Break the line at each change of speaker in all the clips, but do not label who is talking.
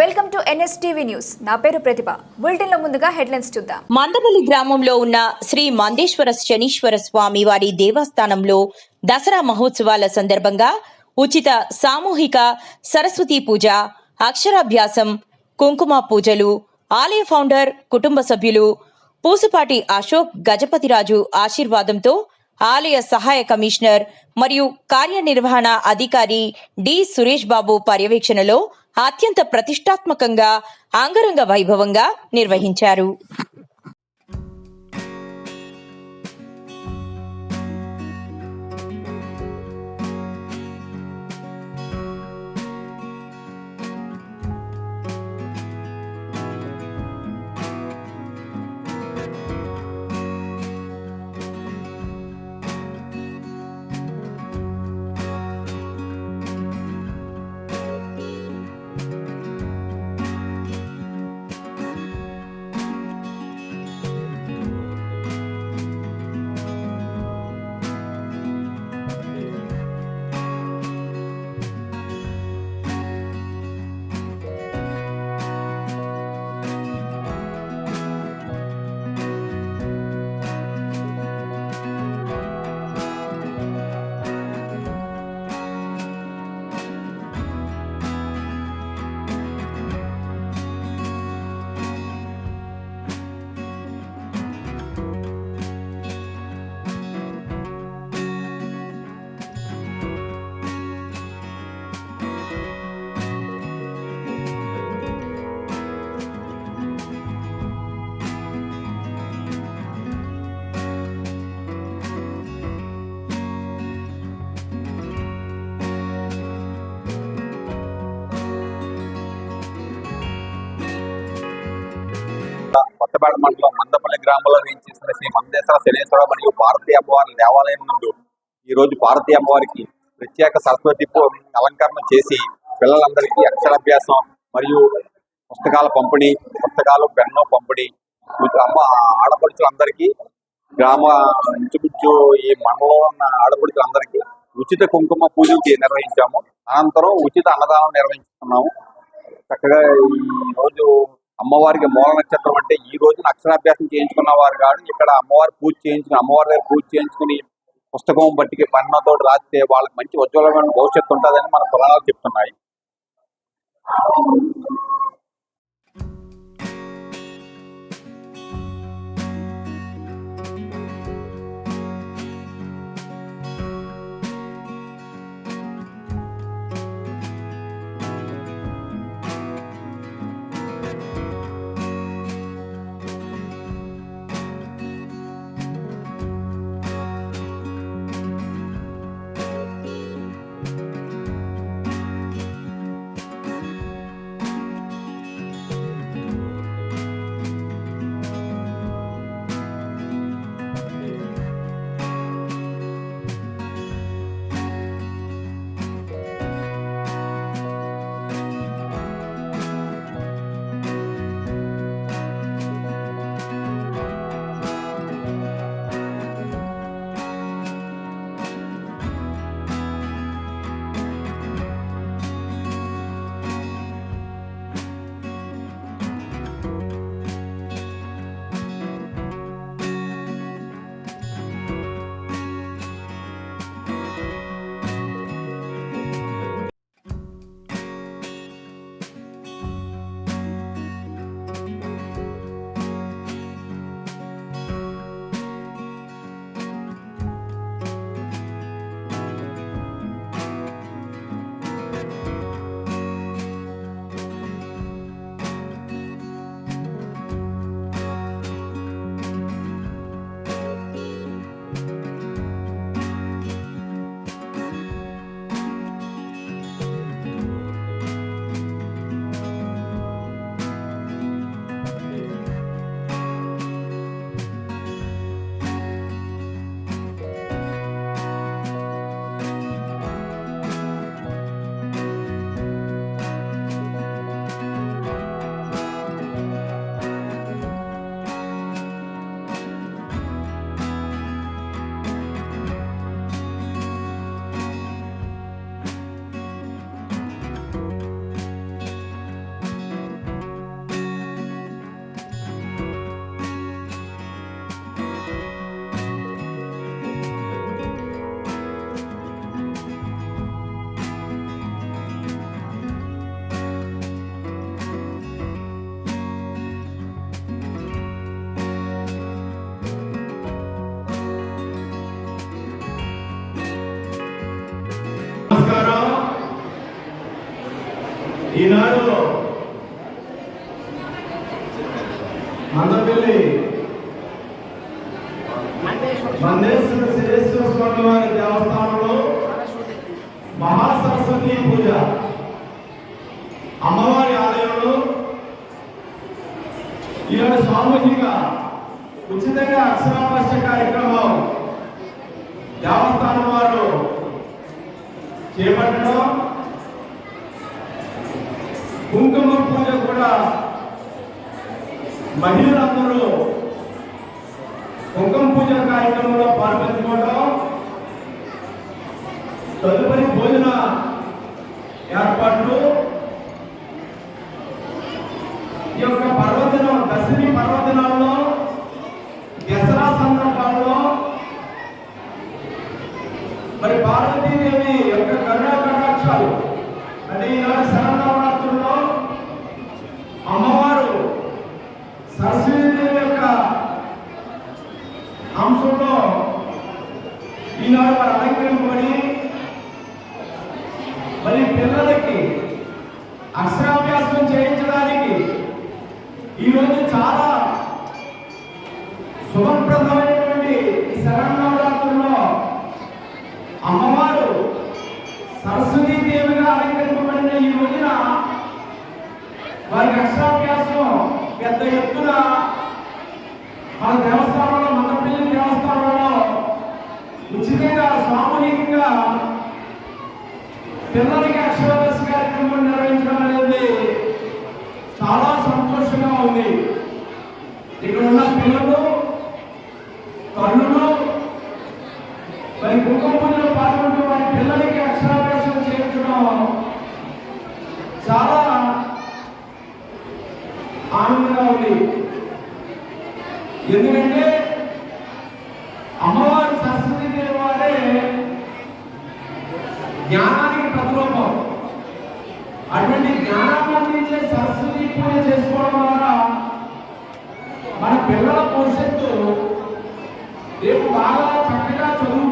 Welcome to NSTV news. నా పేరు ప్రతిభ. బులెటిన్లో ముందుగా హెడ్లైన్స్ చూద్దాం.
మందపల్లి గ్రామంలో ఉన్న శ్రీ మందేశ్వర శనీశ్వర స్వామి వారి దేవస్థానంలో దసరా మహోత్సవాల సందర్భంగా ఉచిత సామూహిక సరస్వతి పూజ అక్షరాభ్యాసం కుంకుమ పూజలు ఆలయ ఫౌండర్ కుటుంబ సభ్యులు పూసుపాటి అశోక్ గజపతిరాజు ఆశీర్వాదంతో ఆలయ సహాయ కమిషనర్ మరియు కార్యనిర్వహణ అధికారి డి సురేష్ బాబు పర్యవేక్షణలో అత్యంత ప్రతిష్టాత్మకంగా అంగరంగ వైభవంగా నిర్వహించారు.
కొత్తపేట మండలం మందపల్లి గ్రామంలో వేయించేసిన శ్రీ మందేశ్వర శనేశ్వర మరియు భారతీయ అమ్మవారి దేవాలయం నుండి ఈ రోజు భారతీయ అమ్మవారికి ప్రత్యేక సరస్వతి అలంకరణ చేసి పిల్లలందరికీ అక్షరాభ్యాసం మరియు పుస్తకాల పంపిణీ పుస్తకాలు పెన్ను పంపిణీ. వీటి అమ్మ ఆడపడుచులందరికీ గ్రామ ఇంచుమించు ఈ మండలంలో ఉన్న ఆడపడుచులందరికీ ఉచిత కుంకుమ పూజలు నిర్వహించాము. అనంతరం ఉచిత అన్నదానం నిర్వహిస్తున్నాము. చక్కగా ఈ రోజు అమ్మవారికి మూల నక్షత్రం అంటే ఈ రోజున అక్షరాభ్యాసం చేయించుకున్న వారు కాదు. ఇక్కడ అమ్మవారి పూజ చేయించుకుని అమ్మవారి దగ్గర పూజ చేయించుకుని పుస్తకం బట్టికి పన్నతో రాస్తే వాళ్ళకి మంచి ఉజ్వలమైన భవిష్యత్తు ఉంటుందని మన పురాణాలు చెప్తున్నాయి.
ఈనాడు మందపల్లి మందేశ్వర శిరేశ్వర స్వామి వారి దేవస్థానంలో మహాసరస్వతి పూజ అమ్మవారి ఆలయంలో ఈనాడు సామూహిక ఉచితంగా అక్షరాభ్యాస కార్యక్రమం దేవస్థానం వారు చేపట్టడం కుంకుమ పూజ కూడా మహిళలందరూ కుంకుమ పూజ కార్యక్రమంలో పాల్పంచుకోవడం తదుపరి భోజన ఏర్పాట్లు. ఈ యొక్క పర్వదినం దశమి పర్వదినాల్లో దసరా సందర్భాల్లో. మరి పార్వతీదేవి యొక్క కరుణా కటాక్షాలు అంటే ఈనాడు శరణవరాత్రుల్లో అమ్మవారు సరస్వతీదేవి యొక్క అంశంలో ఈనాడు వారు అలంకరింపబడి మరి పిల్లలకి అక్షరాభ్యాసం చేయించడానికి ఈరోజు చాలా శుభప్రదమైనటువంటి ఈ శరణవరాత్రుల్లో అమ్మవారు సరస్వతీ దేవిగా అలంకరింపబడిన ఈ రోజున వారి అక్షరాభ్యాసం పెద్ద ఎత్తున మన దేవస్థానంలో మందపల్లి దేవస్థానంలో ఉచితంగా సామూహికంగా పిల్లలకి అక్షరాభ్యాస కార్యక్రమం నిర్వహించడం అనేది చాలా సంతోషంగా ఉంది. ఇక్కడ ఉన్న పిల్లలు తల్లులు మరి కుంకుమ పాల్గొంటూ వారి పిల్లలకి అక్షరాభ్యాసం చేయించడం చాలా ఆనందంగా ఉంది. ఎందుకంటే అమ్మవారు సరస్వతి దేవి వారే జ్ఞానానికి ప్రతిరూపం అటువంటి జ్ఞానాన్ని అందించే సరస్వతి పూజ చేసుకోవడం ద్వారా మన పిల్లల భవిష్యత్తు రేపు బాగా చక్కగా చదువు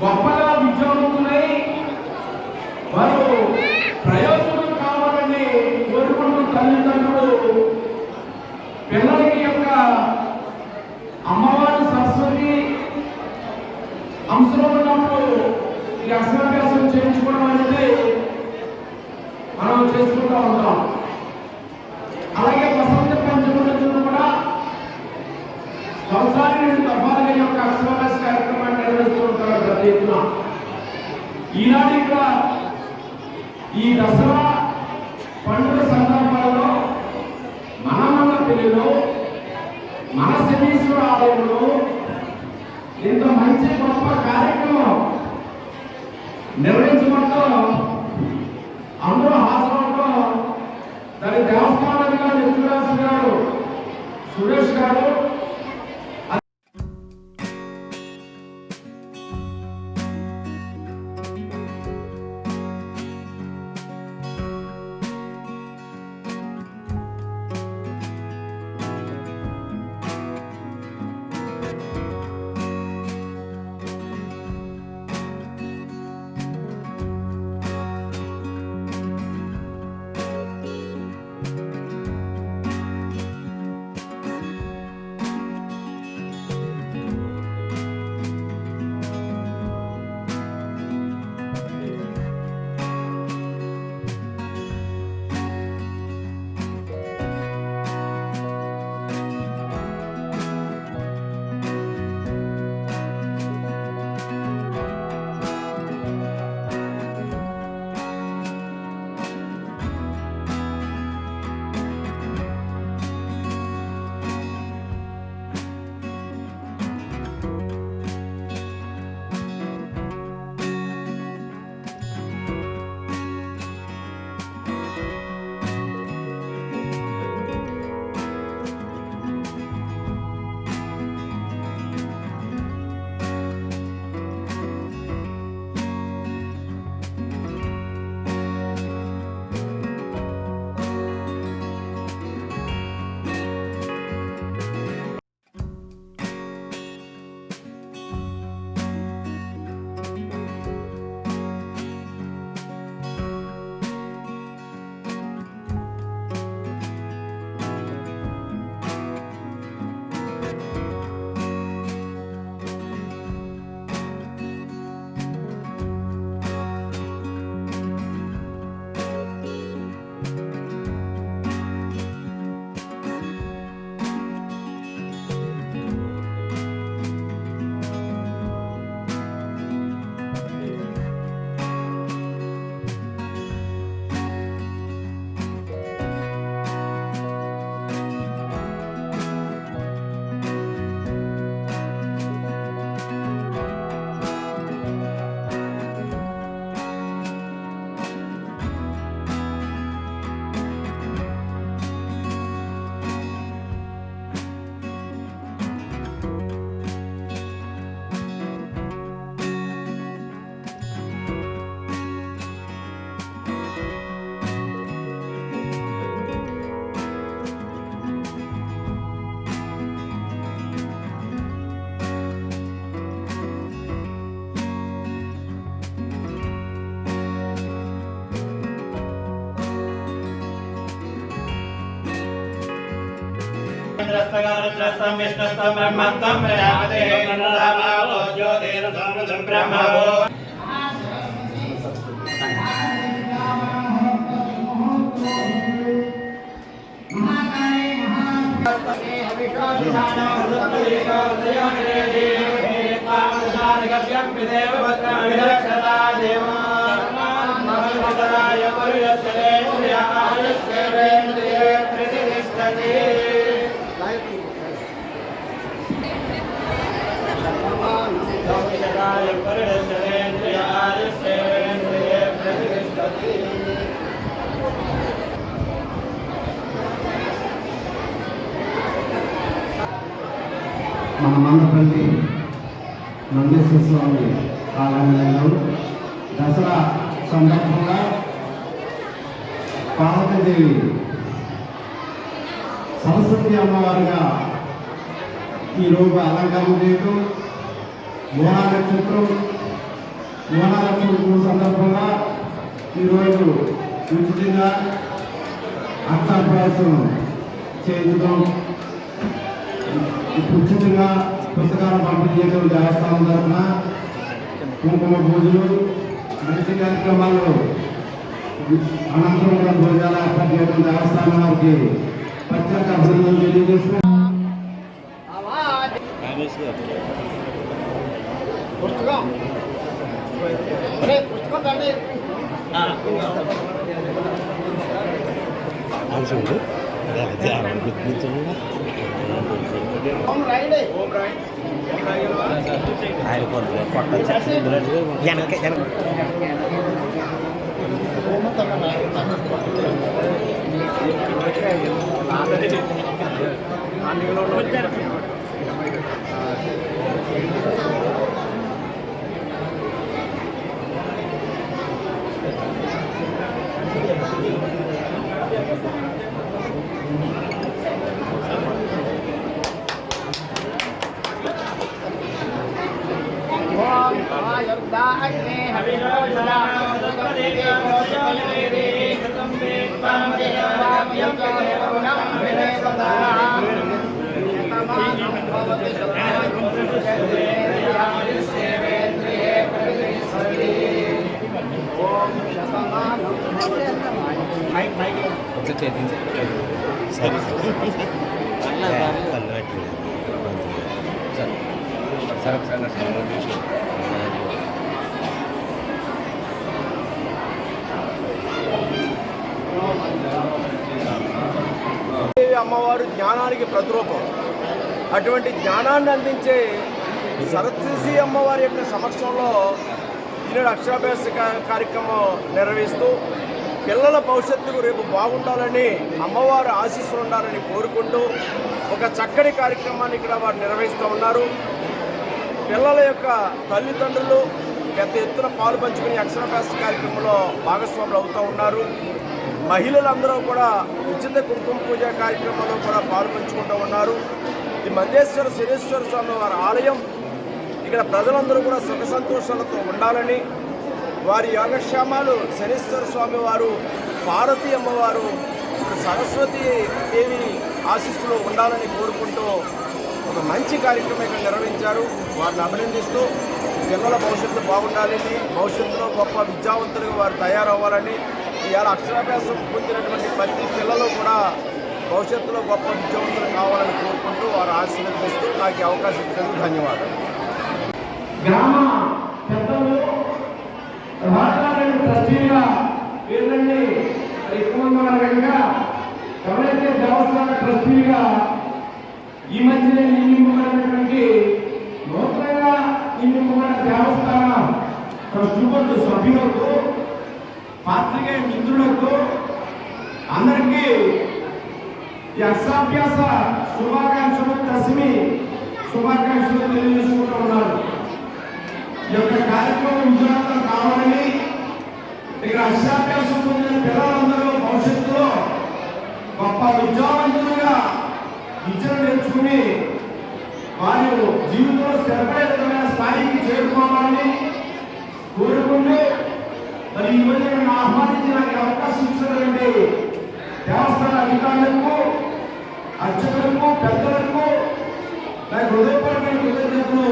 గొప్పగా విద్యావంతులై వారు ప్రయోజనం కావాలని కోరుకుంటూ తల్లిదండ్రులు పిల్లలకి యొక్క అమ్మవారి సరస్వతి అంశంలో ఉన్నప్పుడు ఈ అక్షరాభ్యాసం చేయించుకోవడం అనేది మనం చేసుకుంటూ ఉంటాం అలాగే వసంత పంచమి రోజున కూడా సంవత్సరానికి రెండు దఫాలుగా ఈ యొక్క అక్షరాభ్యాస కార్యక్రమాన్ని నిర్వహిస్తూ ఉంటారు పెద్ద ఎత్తున ఈనాడు ఇక్కడ ఈ దసరా
इन्द्रस्तगरुद्रस्तम् विष्णुस्तम् ब्रह्मत्वम् प्रयामते रामावो ज्योतिरसमृतम् ब्रह्मवो
देवा మందపల్లి నందేశ్వర స్వామి ఆలయంలో దసరా సందర్భంగా పార్వతీదేవి సరస్వతి అమ్మవారిగా ఈరోజు అలంకరణ చేయటం మోనా నక్షత్రం మోనా నక్షత్రం సందర్భంగా ఈరోజు ఉచితంగా అక్షాభ్యాసం చేయించడం ఉచితంగా పుస్తకాలు పంపిణీ చేయడం దేవస్థానం తరఫున కుంకుమ పూజలు మంచి కార్యక్రమాలు అనంతరం కూడా భోజనాలు ఏర్పాటు చేయడం దేవస్థానం వారికి ప్రత్యేక అభినందనలు తెలియజేస్తున్నాం.
వెనక వెనక
దేవి అమ్మవారు జ్ఞానానికి ప్రతిరూపం. అటువంటి జ్ఞానాన్ని అందించే సరస్వతి అమ్మవారి యొక్క సమక్షంలో ఈనాడు అక్షరాభ్యాస కార్యక్రమం నిర్వహిస్తూ పిల్లల భవిష్యత్తుకు రేపు బాగుండాలని అమ్మవారు ఆశీస్సులు ఉండాలని కోరుకుంటూ ఒక చక్కటి కార్యక్రమాన్ని ఇక్కడ వారు నిర్వహిస్తూ ఉన్నారు. పిల్లల యొక్క తల్లిదండ్రులు పెద్ద ఎత్తున పాలు పంచుకుని అక్షరాభ్యాస కార్యక్రమంలో భాగస్వాములు అవుతూ ఉన్నారు. మహిళలందరూ కూడా ఉచిత కుంకుమ పూజ కార్యక్రమంలో కూడా పాలు పంచుకుంటూ ఉన్నారు. ఈ మందేశ్వర శనేశ్వర స్వామి వారి ఆలయం ఇక్కడ ప్రజలందరూ కూడా సుఖ సంతోషాలతో ఉండాలని వారి యోగక్షేమాలు శనీశ్వర స్వామి వారు పార్వతి అమ్మవారు సరస్వతి దేవి ఆశీస్సులు ఉండాలని కోరుకుంటూ ఒక మంచి కార్యక్రమం ఇక్కడ నిర్వహించారు. వారిని అభినందిస్తూ పిల్లల భవిష్యత్తు బాగుండాలని భవిష్యత్తులో గొప్ప విద్యావంతులుగా వారు తయారవ్వాలని ఇవాళ అక్షరాభ్యాసం పొందినటువంటి ప్రతి పిల్లలు కూడా భవిష్యత్తులో గొప్ప విద్యావంతులు కావాలని కోరుకుంటూ వారు ఆశీర్వదిస్తూ నాకు అవకాశం ఇచ్చినందుకు ధన్యవాదాలు.
గ్రామ రాజధాని ట్రస్టీగా వీళ్ళని ఎక్కువ రకంగా ఎవరైతే దేవస్థాన ట్రస్టీగా ఈ మధ్యనే నియమింపబడినటువంటి నూతనంగా నియమింపబడిన దేవస్థానం ట్రస్ట్ బోర్డు సభ్యులకు పాత్రికేయ మిత్రులకు అందరికీ ఈ శుభాకాంక్షలు దశమి శుభాకాంక్షలు తెలియజేసుకుంటూ ఉన్నారు. యొక్క కార్యక్రమం విజయవంతం కావాలని ఇక్కడ అక్షరాభ్యాసం పొందిన పిల్లలందరూ భవిష్యత్తులో గొప్ప విద్యావంతులుగా విద్యను నేర్చుకుని వారి జీవితంలో స్థిరపడేతమైన స్థాయికి చేరుకోవాలని కోరుకుంటూ మరి ఈ రోజు నన్ను ఆహ్వానించి నాకు అవకాశం ఇచ్చినటువంటి దేవస్థాన అధికారులకు
అర్చకులకు పెద్దలకు నాకు హృదయపరమైన కృతజ్ఞతలు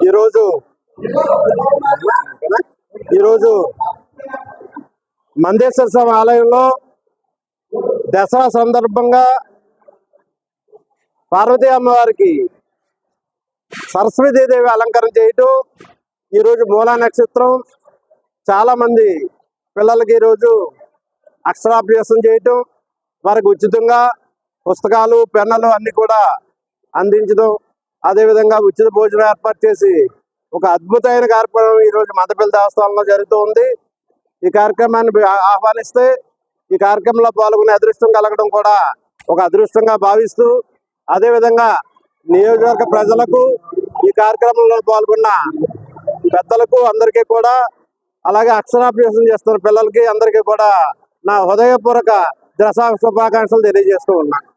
ఈరోజు ఈరోజు మందేశ్వర స్వామి ఆలయంలో దసరా సందర్భంగా పార్వతీ అమ్మవారికి సరస్వతీదేవి అలంకరణ చేయటం ఈరోజు మూలా నక్షత్రం చాలా మంది పిల్లలకి ఈరోజు అక్షరాభ్యాసం చేయటం వారికి ఉచితంగా పుస్తకాలు పెన్నులు అన్ని కూడా అందించడం అదేవిధంగా ఉచిత భోజనం ఏర్పాటు చేసి ఒక అద్భుతమైన కార్యక్రమం ఈరోజు మదపల్లి దేవస్థానంలో జరుగుతూ ఉంది. ఈ కార్యక్రమాన్ని ఆహ్వానిస్తే ఈ కార్యక్రమంలో పాల్గొనే అదృష్టం కలగడం కూడా ఒక అదృష్టంగా భావిస్తూ అదేవిధంగా నియోజకవర్గ ప్రజలకు ఈ కార్యక్రమంలో పాల్గొన్న పెద్దలకు అందరికీ కూడా అలాగే అక్షరాభ్యాసం చేస్తున్న పిల్లలకి అందరికీ కూడా నా హృదయపూర్వక దసరా శుభాకాంక్షలు తెలియజేస్తూ ఉన్నాను.